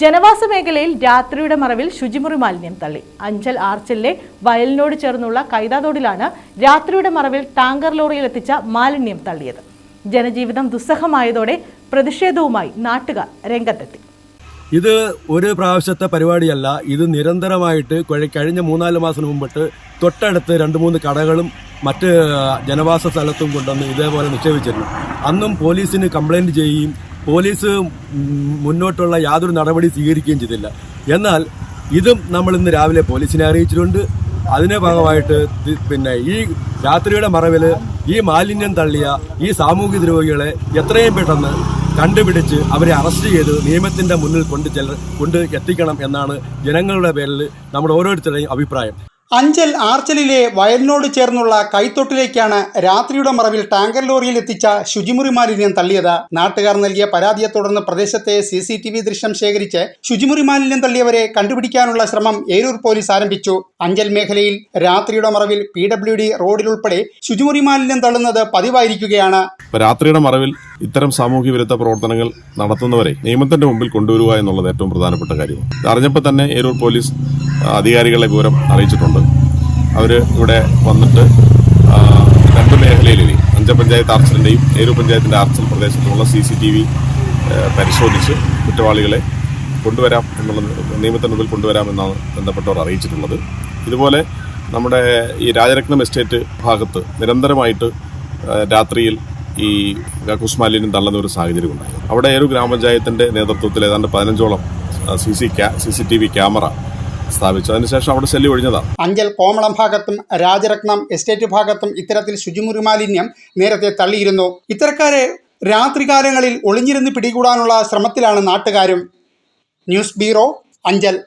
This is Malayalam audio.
ജനവാസ മേഖലയിൽ രാത്രിയുടെ മറവിൽ ശുചിമുറി മാലിന്യം തള്ളി. അഞ്ചൽ ആർച്ചലിലെ വയലിനോട് ചേർന്നുള്ള കൈതാതോടിലാണ് രാത്രിയുടെ മറവിൽ ടാങ്കർ ലോറിയിൽ എത്തിച്ച മാലിന്യം തള്ളിയത്. ജനജീവിതം ദുസ്സഹമായതോടെ പ്രതിഷേധവുമായി നാട്ടുകാർ രംഗത്തെത്തി. ഇത് ഒരു പ്രാവശ്യത്തെ പരിപാടിയല്ല. ഇത് നിരന്തരമായിട്ട് കഴി- കഴിഞ്ഞ മൂന്നാൽ മാസം മുമ്പിട്ട് തൊട്ടടുത്ത് രണ്ട് മൂന്ന് കടകളും മറ്റ് ജനവാസ സ്ഥലത്തും കൊണ്ടുവന്ന് ഇതേപോലെ നിക്ഷേപിച്ചിരുന്നു. അന്നും പോലീസിന് കംപ്ലൈന്റ് ചെയ്യുകയും പോലീസ് മുന്നോട്ടുള്ള യാതൊരു നടപടി സ്വീകരിക്കുകയും ചെയ്തില്ല. എന്നാൽ ഇതും നമ്മൾ ഇന്ന് രാവിലെ പോലീസിനെ അറിയിച്ചിട്ടുണ്ട്. അതിന്റെ ഭാഗമായിട്ട് പിന്നെ ഈ രാത്രിയുടെ മറവിൽ ഈ മാലിന്യം തള്ളിയ ഈ സാമൂഹ്യ ദ്രോഹികളെ എത്രയും പെട്ടെന്ന് കണ്ടുപിടിച്ച് അവരെ അറസ്റ്റ് ചെയ്ത് നിയമത്തിന്റെ മുന്നിൽ കൊണ്ട് ചെല്ല കൊണ്ട് എത്തിക്കണം എന്നാണ് ജനങ്ങളുടെ പേരിൽ നമ്മുടെ ഓരോരുത്തരുടെയും അഭിപ്രായം. അഞ്ചൽ ആർച്ചലിലെ വയലിനോട് ചേർന്നുള്ള കൈത്തൊട്ടിലേക്കാണ് രാത്രിയുടെ മറവിൽ ടാങ്കർ ലോറിയിൽ എത്തിച്ച ശുചിമുറി മാലിന്യം തള്ളിയത്. നാട്ടുകാർ നൽകിയ പരാതിയെ തുടർന്ന് പ്രദേശത്തെ സി സി ടി വി ദൃശ്യം ശേഖരിച്ച് ശുചിമുറി മാലിന്യം തള്ളിയവരെ കണ്ടുപിടിക്കാനുള്ള ശ്രമം ഏരൂർ പോലീസ് ആരംഭിച്ചു. അഞ്ചൽ മേഖലയിൽ രാത്രിയുടെ മറവിൽ പി ഡബ്ല്യു ഡി റോഡിലുൾപ്പെടെ ശുചിമുറി മാലിന്യം തള്ളുന്നത് പതിവായിരിക്കുകയാണ്. ഇപ്പൊ രാത്രിയുടെ മറവിൽ ഇത്തരം സാമൂഹ്യ വിരുദ്ധ പ്രവർത്തനങ്ങൾ നടത്തുന്നവരെ നിയമത്തിന്റെ മുമ്പിൽ കൊണ്ടുവരിക എന്നുള്ളത് ഏറ്റവും പ്രധാനപ്പെട്ട കാര്യമാണ്. അറിഞ്ഞപ്പോൾ തന്നെ ഏരൂർ പോലീസ് അധികാരികളെ വിവരം അറിയിച്ചിട്ടുണ്ട്. അവർ ഇവിടെ വന്നിട്ട് രണ്ട് മേഖലയിൽ അഞ്ച പഞ്ചായത്ത് ആർച്ചിലിന്റെയും ഏരൂർ പഞ്ചായത്തിന്റെ ആർച്ചൽ പ്രദേശത്തുള്ള സി സി ടി വി പരിശോധിച്ച് കുറ്റവാളികളെ കൊണ്ടുവരാം എന്നുള്ള നിയമത്തിന് മുമ്പിൽ കൊണ്ടുവരാമെന്നാണ് ബന്ധപ്പെട്ടവർ അറിയിച്ചിട്ടുള്ളത്. ഇതുപോലെ നമ്മുടെ ഈ രാജരത്നം എസ്റ്റേറ്റ് ഭാഗത്ത് നിരന്തരമായിട്ട് രാത്രിയിൽ ഈ കക്കൂസ് മാലിന്യം തള്ളുന്ന ഒരു സാഹചര്യം ഉണ്ടായി. അവിടെ ഒരു ഗ്രാമപഞ്ചായത്തിന്റെ നേതൃത്വത്തിൽ ഏതാണ്ട് പതിനഞ്ചോളം C C C C T V camera സ്ഥാപിച്ചു. അതിനുശേഷം അവിടെ ശല്യം ഒഴിഞ്ഞതാണ്. അഞ്ചൽ കോമളം ഭാഗത്തും രാജരത്നം എസ്റ്റേറ്റ് ഭാഗത്തും ഇത്തരത്തിൽ ശുചിമുറി മാലിന്യം നേരത്തെ തള്ളിയിരുന്നു. ഇത്തരക്കാരെ രാത്രികാലങ്ങളിൽ ഒളിഞ്ഞിരുന്ന് പിടികൂടാനുള്ള ശ്രമത്തിലാണ് നാട്ടുകാരും. News bureau Anchal.